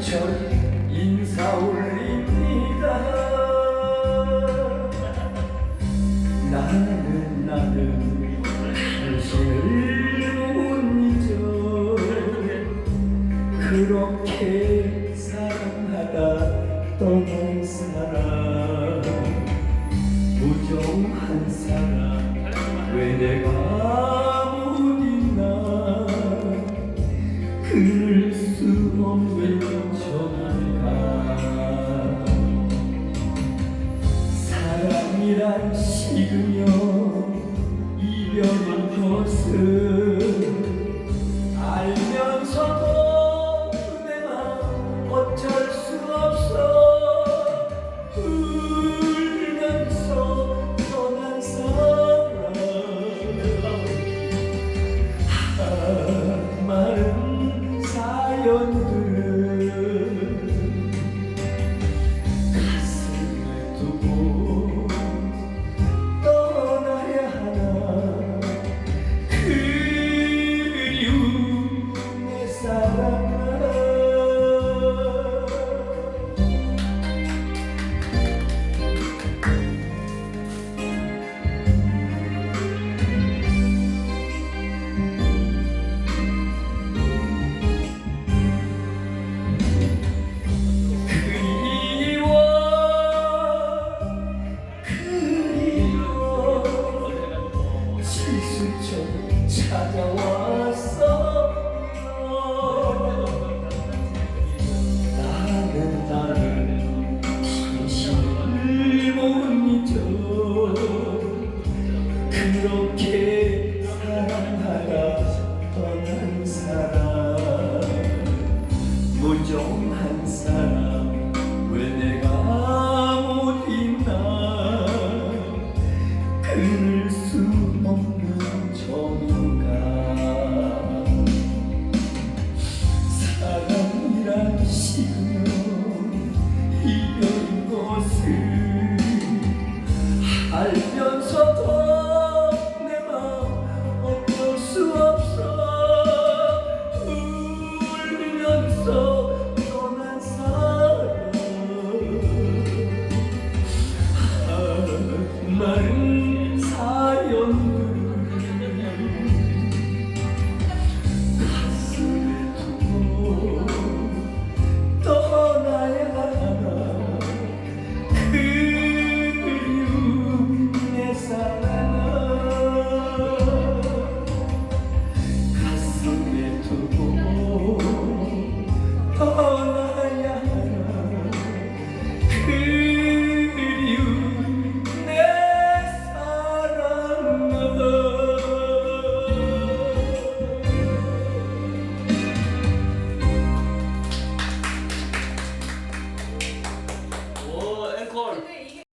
절 인사 올립니다. 나는 나는 당신을 못 그렇게 사랑하다 떠난 사람 무정한 사람 왜 내가 식으며 이별인 것을 알면서도 그대만 어쩔 수 없어. 울면서 떠난 사람 많은 사연들